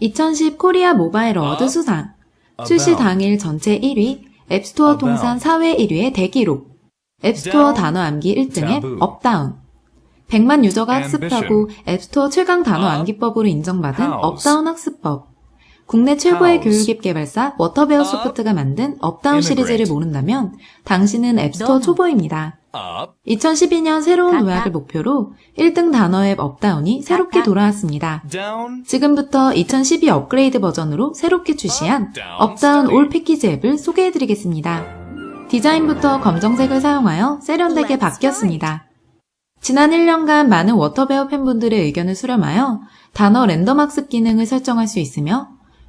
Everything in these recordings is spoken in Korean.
2010 코리아 모바일 어워드 수상. 출시 당일 전체 1위, 앱스토어 통산 4회 1위의 대기록. 앱스토어 단어 암기 1등의 업다운. 100만 유저가 학습하고 앱스토어 최강 단어 암기법으로 인정받은 업다운 학습법. 국내 최고의 교육앱 개발사 워터베어 소프트가 만든 업다운 시리즈를 모른다면 당신은 앱스토어 초보입니다. 2012년 새로운 도약을 목표로 1등 단어 앱 업다운이 새롭게 돌아왔습니다. 지금부터 2012 업그레이드 버전으로 새롭게 출시한 업다운 올 패키지 앱을 소개해드리겠습니다. 디자인부터 검정색을 사용하여 세련되게 바뀌었습니다. 지난 1년간 많은 워터베어 팬분들의 의견을 수렴하여 단어 랜덤 학습 기능을 설정할 수 있으며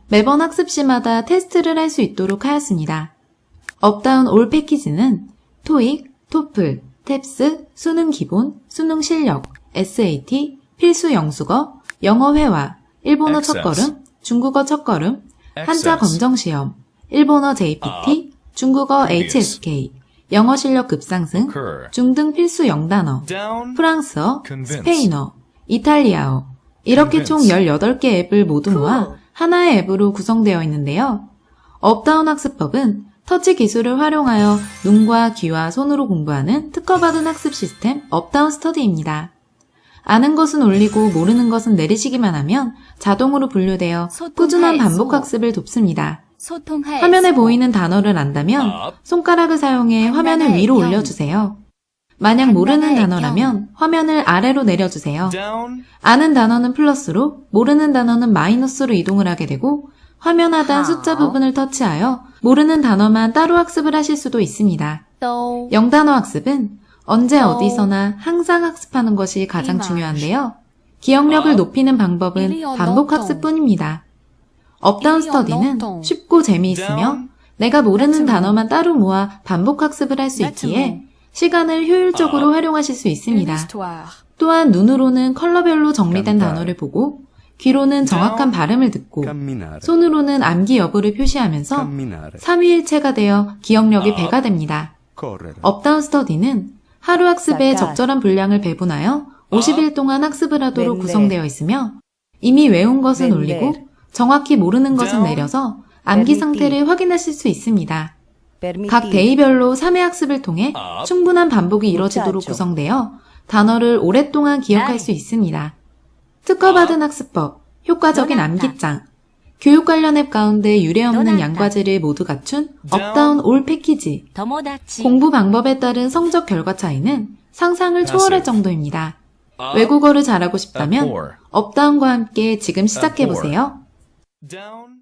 매번 학습 시마다 테스트를 할 수 있도록 하였습니다. 업다운 올 패키지는 토익, 토플, 탭스, 수능 기본, 수능 실력, SAT, 필수 영수거, 영어 회화, 일본어 Access. 첫걸음, 중국어 첫걸음, 한자 Access. 검정 시험, 일본어 JPT, 중국어 Previous. HSK, 영어 실력 급상승, Occur. 중등 필수 영단어, Down. 프랑스어, Convince. 스페인어, 이탈리아어 이렇게 총 Convince. 18개 앱을 모두 모아 하나의 앱으로 구성되어 있는데요. 업다운 학습법은 터치 기술을 활용하여 눈과 귀와 손으로 공부하는 특허받은 학습 시스템 업다운 스터디입니다. 아는 것은 올리고 모르는 것은 내리시기만 하면 자동으로 분류되어 꾸준한 반복 학습을 돕습니다. 화면에 수. 보이는 단어를 안다면 Up. 손가락을 사용해 화면을 위로 영. 올려주세요. 만약 모르는 단어라면 화면을 아래로 내려주세요. 아는 단어는 플러스로, 모르는 단어는 마이너스로 이동을 하게 되고, 화면 하단 하. 숫자 부분을 터치하여 모르는 단어만 따로 학습을 하실 수도 있습니다. 또 영단어 학습은 언제 어. 어디서나 항상 학습하는 것이 가장. 중요한데요. 기억력을 어. 높이는 방법은 반복. 학습뿐입니다. 업다운 스터디는. 쉽고 재미있으며. 내가 모르는. 단어만 따로 모아 반복 학습을 할 수 있기에 시간을 효율적으로 어. 활용하실 수 있습니다. 또한 눈으로는 컬러별로 정리된. 단어를 보고 귀로는 정확한 발음을 듣고 손으로는 암기 여부를 표시하면서 camminare, 삼위일체가 되어 기억력이 아. 배가 됩니다. 업다운 스터디는 하루 학습에. 적절한 분량을 배분하여 50일 동안 학습을 하도록 네, 구성되어 있으며 이미 외운 것은 네, 올리고 네. 정확히 모르는 것은. 내려서 암기. 상태를 확인하실 수 있습니다. 각 데이별로 3회 학습을 통해 Up. 충분한 반복이 이뤄지도록. 구성되어 단어를 오랫동안 기억할. 수 있습니다. 특허받은 학습법, 효과적인. 암기장, 교육 관련 앱 가운데 유례 없는 너나타. 양과질을 모두 갖춘. 업다운 올 패키지. 공부 방법에 따른 성적 결과 차이는 상상을 초월할. 정도입니다. Up. 외국어를 잘하고 싶다면 Abhor. 업다운과 함께 지금 시작해 보세요. Down.